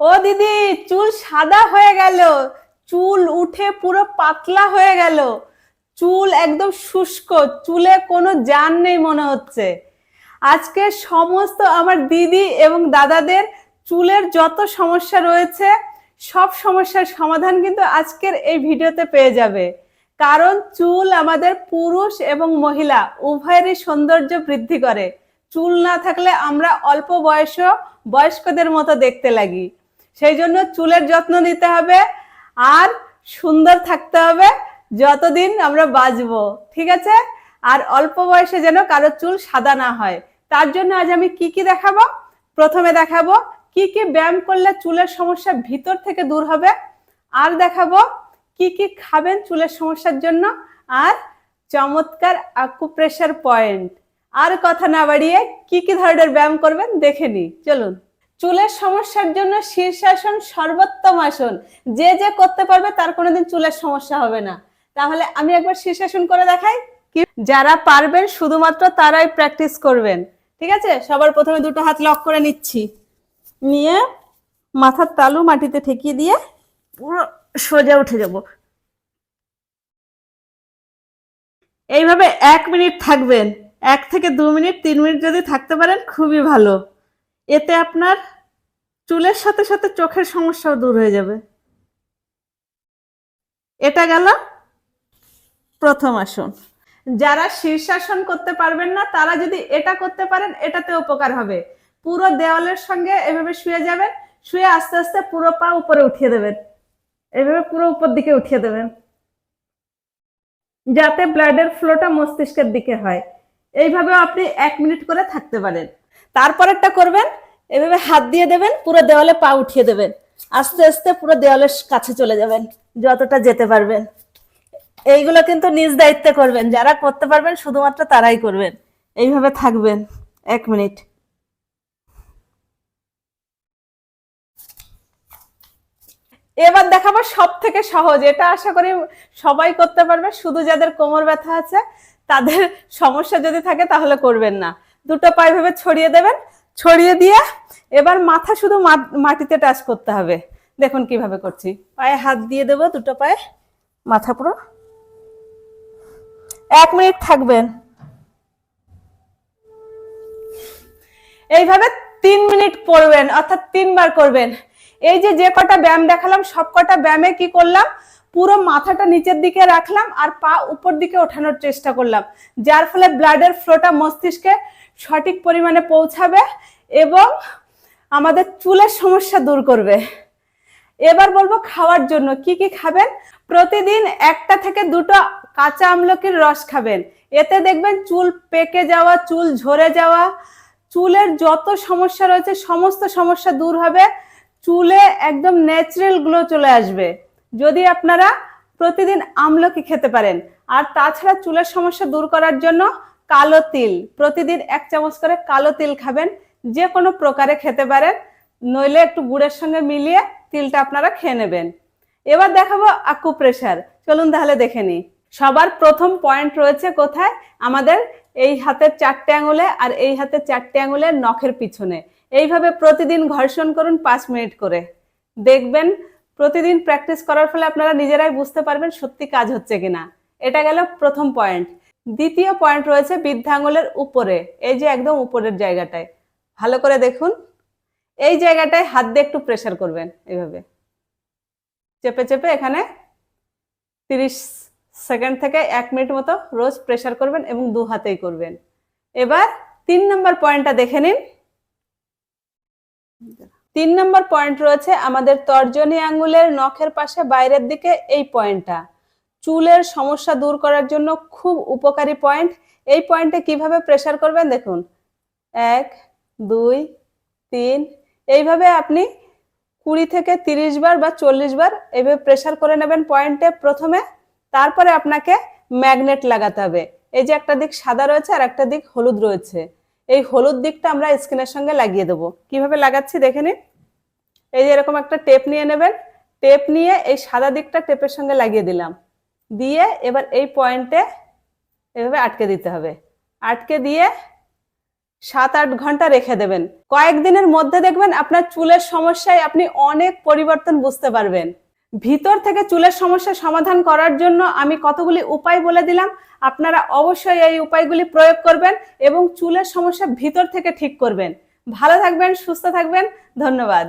ও দিদি, চুল সাদা হয়ে গেল। চুল উঠে পুরো পাতলা হয়ে গেল। চুল একদম শুষ্ক, চুলে কোনো জান নেই মনে হচ্ছে। আজকে সমস্ত আমার দিদি এবং দাদাদের চুলের যত সমস্যা রয়েছে, সব সমস্যার সমাধান কিন্তু আজকের এই ভিডিওতে পেয়ে যাবে। কারণ চুল আমাদের পুরুষ এবং মহিলা, উভয়েরই সৌন্দর্য বৃদ্ধি করে। চুল না থাকলে আমরা অল্প বয়স বয়স্কদের মতো দেখতে লাগি। সেই জন্য চুলের যত্ন নিতে হবে আর সুন্দর থাকতে হবে যতদিন আমরা বাঁচবো, ঠিক আছে? আর অল্প বয়সে যেন কারও চুল সাদা না হয়। তার জন্য আজ আমি কি কি দেখাবো? প্রথমে দেখাবো কি কি ব্যায়াম করলে চুলের সমস্যা ভিতর থেকে দূর হবে। আর দেখাবো কি কি খাবেন চুলের সমস্যার জন্য। আর চমৎকার আকুপ্রেশার পয়েন্ট আর কথা না বাড়িয়ে কি কি ধরনের ব্যায়াম করবেন দেখে নি চলুন। চুলের সমস্যার জন্য শীর্ষাসন সর্বোত্তম আসন। যে যে করতে পারবে তার কোনোদিন চুলের সমস্যা হবে না। তাহলে আমি একবার শীর্ষাসন করে দেখাই। কি? যারা পারবেন শুধুমাত্র তারাই প্র্যাকটিস করবেন। ঠিক আছে? সবার প্রথমে দুটো হাত লক করে নিচ্ছি। নিয়ে মাথার তালু মাটিতে ঠেকিয়ে দিয়ে পুরো সোজা উঠে যাব। এইভাবে এক মিনিট থাকবেন। এক থেকে দু মিনিট, তিন মিনিট যদি থাকতে পারেন, খুবই ভালো। এতে আপনার চুলের সাথে সাথে চোখের সমস্যাও দূর হয়ে যাবে। এটা গেল প্রথম আসন। যারা শীর্ষাসন করতে পারবেন না, তারা যদি এটা করতে পারেন এটাতে উপকার হবে। পুরো দেওয়ালের সঙ্গে এভাবে শুয়ে যাবেন, শুয়ে আস্তে আস্তে পুরো পা উপরে উঠিয়ে দেবেন। এভাবে পুরো উপর দিকে উঠিয়ে দেবেন। যাতে ব্লাডের ফ্লোটা মস্তিষ্কের দিকে হয়। এইভাবে আপনি এক মিনিট করে থাকতে পারেন। তারপরেরটা করবেন এভাবে হাত দিয়ে দেবেন, পুরো দেওয়ালে পা উঠিয়ে দেবেন। আস্তে আস্তে পুরো দেওয়ালের কাছে চলে যাবেন, যতটা যেতে পারবেন। এইগুলো কিন্তু নিজ দায়িত্বে করবেন, যারা করতে পারবেন শুধুমাত্র তারাই করবেন। এইভাবে থাকবেন, এক মিনিট। এবার দেখাবো সব থেকে সহজ, এটা আশা করি সবাই করতে পারবে, শুধু যাদের কোমর ব্যথা আছে, তাদের সমস্যা যদি থাকে তাহলে করবেন না। দুটো পায়ে ভেবে ছড়িয়ে দেবেন ছড়িয়ে দিয়ে এবার মাথা শুধু মাটিতে টাচ করতে হবে। দেখুন কীভাবে করছি। পায়ে হাত দিয়ে দেবো, দুটো পায়ে। মাথা পুরো। এক মিনিট থাকবেন। এইভাবে তিন মিনিট পড়বেন, অর্থাৎ তিনবার করবেন। এই যে যে কটা ব্যায়াম দেখালাম, সব কটা ব্যায়ামে কি করলাম? পুরো মাথাটা নিচের দিকে রাখলাম আর পা উপর দিকে ওঠানোর চেষ্টা করলাম। যার ফলে ব্লাডের ফ্লোটা মস্তিষ্কে সঠিক পরিমাণে পৌঁছাবে এবং আমাদের চুলের সমস্যা দূর করবে। এবার বলব খাওয়ার জন্য, কি কি খাবেন? প্রতিদিন একটা থেকে দুটো কাঁচা আমলকির রস খাবেন। এতে দেখবেন চুল পেকে যাওয়া, চুল ঝরে যাওয়া, চুলের যত সমস্যা রয়েছে, সমস্ত সমস্যা দূর হবে, চুলে একদম ন্যাচারাল গ্লো চলে আসবে। যদি আপনারা প্রতিদিন আমলকি খেতে পারেন। আর তাছাড়া চুলের সমস্যা দূর করার জন্য কালো তিল। প্রতিদিন এক চামচ করে কালো তিল খাবেন। যে কোনো প্রকারে খেতে পারেন। নইলে একটু গুড়ের সঙ্গে মিলিয়ে তিলটা আপনারা খেয়ে নেবেন। এবার দেখাবো আকু প্রেশার চলুন তাহলে দেখে নিই। সবার প্রথম পয়েন্ট রয়েছে কোথায়? আমাদের এই হাতের চারটে আঙুলে আর এই হাতের চারটে আঙুলে নখের পিছনে। এইভাবে প্রতিদিন ঘর্ষণ করুন পাঁচ মিনিট করে। দেখবেন প্রতিদিন প্র্যাকটিস করার ফলে আপনারা নিজেরাই বুঝতে পারবেন সত্যি কাজ হচ্ছে কিনা। এটা গেল প্রথম পয়েন্ট দ্বিতীয় পয়েন্ট রয়েছে বৃদ্ধাঙ্গুলের উপরে। এই যে একদম উপরের জায়গাটায়। ভালো করে দেখুন। এই জায়গাটায় হাত দিয়ে একটু প্রেসার করবেন এইভাবে। চেপে চেপে এখানে তিরিশ সেকেন্ড থেকে এক মিনিট মতো রোজ প্রেসার করবেন এবং দু হাতেই করবেন। এবার তিন নম্বর পয়েন্টটা দেখে নিন। তিন নম্বর পয়েন্ট রয়েছে আমাদের তর্জনী আঙ্গুলের নখের পাশে বাইরের দিকে এই পয়েন্টটা চুলের সমস্যা দূর করার জন্য খুব উপকারী পয়েন্ট এই পয়েন্টে কীভাবে প্রেশার করবেন দেখুন। এক, দুই, তিন। এইভাবে আপনি কুড়ি থেকে তিরিশ বার বা চল্লিশ বার এইভাবে প্রেসার করে নেবেন পয়েন্টে প্রথমে। তারপরে আপনাকে ম্যাগনেট লাগাতে হবে। এই যে একটা দিক সাদা রয়েছে আর একটা দিক হলুদ রয়েছে। এই হলুদ দিকটা আমরা স্কিনের সঙ্গে লাগিয়ে দেবো। কীভাবে লাগাচ্ছি দেখে নিন। এই যে এরকম একটা টেপ নিয়ে নেবেন। টেপ নিয়ে এই সাদা দিকটা টেপের সঙ্গে লাগিয়ে দিলাম। দিয়ে এবার এই পয়েন্টে এভাবে আটকে দিতে হবে। আটকে দিয়ে সাত আট ঘণ্টা রেখে দেবেন। কয়েকদিনের মধ্যে দেখবেন আপনার চুলের সমস্যায় আপনি অনেক পরিবর্তন বুঝতে পারবেন। ভিতর থেকে চুলের সমস্যা সমাধান করার জন্য আমি কতগুলি উপায় বলে দিলাম। আপনারা অবশ্যই এই উপায়গুলি প্রয়োগ করবেন এবং চুলের সমস্যা ভিতর থেকে ঠিক করবেন। ভালো থাকবেন, সুস্থ থাকবেন। ধন্যবাদ।